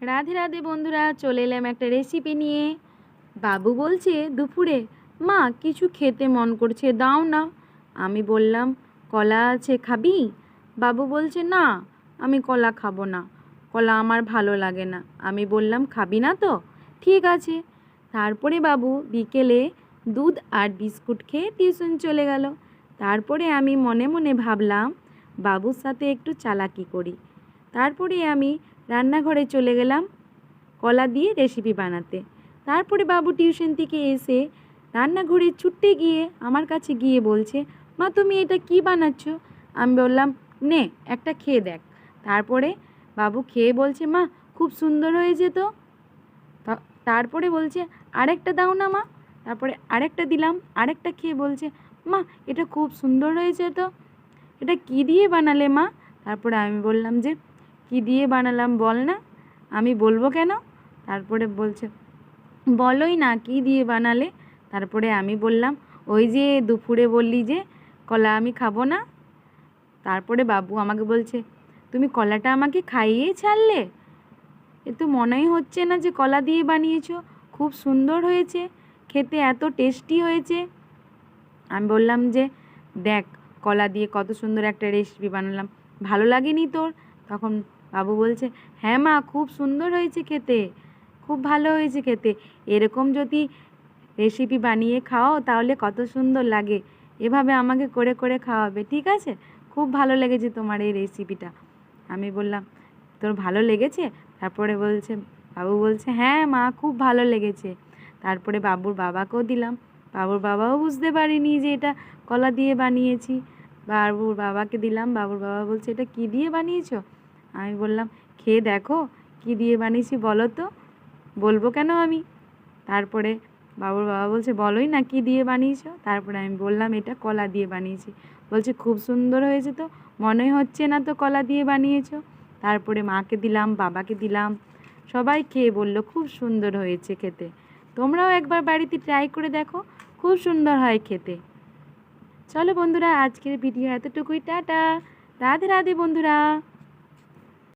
রাধে রাধে বন্ধুরা, চলে এলাম একটা রেসিপি নিয়ে। বাবু বলছে, দুপুরে, মা, কিছু খেতে মন করছে, দাও না। আমি বললাম, কলা আছে খাবি? বাবু বলছে, না, আমি কলা খাব না, কলা আমার ভালো লাগে না। আমি বললাম, খাবি না তো? ঠিক আছে। তারপরে বাবু বিকেলে দুধ আর বিস্কুট খেয়ে টিউশন চলে গেল। তারপরে আমি মনে মনে ভাবলাম, বাবুর সাথে একটু চালাকি করি। তারপরে আমি রান্নাঘরে চলে গেলাম কলা দিয়ে রেসিপি বানাতে। তারপরে বাবু টিউশন থেকে এসে রান্নাঘরে ছুটতে গিয়ে আমার কাছে গিয়ে বলছে, মা, তুমি এটা কি বানাচ্ছ? আমি বললাম, নে, একটা খেয়ে দেখ। তারপরে বাবু খেয়ে বলছে, মা, খুব সুন্দর হয়েছে তো, তারপরে বলছে, আরেকটা দাও না মা। তারপরে আরেকটা দিলাম, আরেকটা খেয়ে বলছে, মা, এটা খুব সুন্দর হয়েছে তো। এটা কি দিয়ে বানালে মা? তারপরে আমি বললাম যে কি দিয়ে বানালাম বল না? আমি বলব কেন? তারপরে বলছে, বলোই না কি দিয়ে বানালে? তারপরে আমি বললাম, ওই যে দুপুরে বললি যে কলা আমি খাব না। তারপরে বাবু আমাকে বলছে, তুমি কলাটা আমাকে খাইয়েই ছাড়লে? এ তো মনেই হচ্ছে না যে কলা দিয়ে বানিয়েছো, খুব সুন্দর হয়েছে, খেতে এত টেস্টি হয়েছে। আমি বললাম যে, দেখ, কলা দিয়ে কত সুন্দর একটা রেসিপি বানালাম, ভালো লাগেনি তোর? তখন বাবু বলছে হ্যাঁ মা, খুব সুন্দর হয়েছে খেতে, খুব ভালো হয়েছে খেতে। এরকম যদি রেসিপি বানিয়ে খাওয়াও তাহলে কত সুন্দর লাগে। এভাবে আমাকে করে করে খাওয়াবে, ঠিক আছে? খুব ভালো লেগেছে তোমার এই রেসিপিটা আমি বললাম, তোর ভালো লেগেছে? তারপরে বলছে, বাবু বলছে হ্যাঁ মা, খুব ভালো লেগেছে। তারপরে বাবুর বাবাকেও দিলাম। বাবুর বাবাও বুঝতে পারিনি যে এটা কলা দিয়ে বানিয়েছি। বাবুর বাবাকে দিলাম। বাবুর বাবা বলছে, এটা কি দিয়ে বানিয়েছো? আমি বললাম, খেয়ে দেখো, কি দিয়ে বানিয়েছি বলো তো। বলব কেন আমি? তারপরে বাবুর বাবা বলছে, বলোই না কি দিয়ে বানিয়েছো? তারপরে আমি বললাম, এটা কলা দিয়ে বানিয়েছি। বলছে, খুব সুন্দর হয়েছে তো, মনে হচ্ছে না তো কলা দিয়ে বানিয়েছো? তারপরে মাকে দিলাম, বাবাকে দিলাম, সবাই খেয়ে বলল, খুব সুন্দর হয়েছে খেতে। তোমরাও একবার বাড়িতে ট্রাই করে দেখো, খুব সুন্দর হয় খেতে। চলো বন্ধুরা, আজকের ভিডিও এতটুকুই, টাটা। রাধে রাধে বন্ধুরা।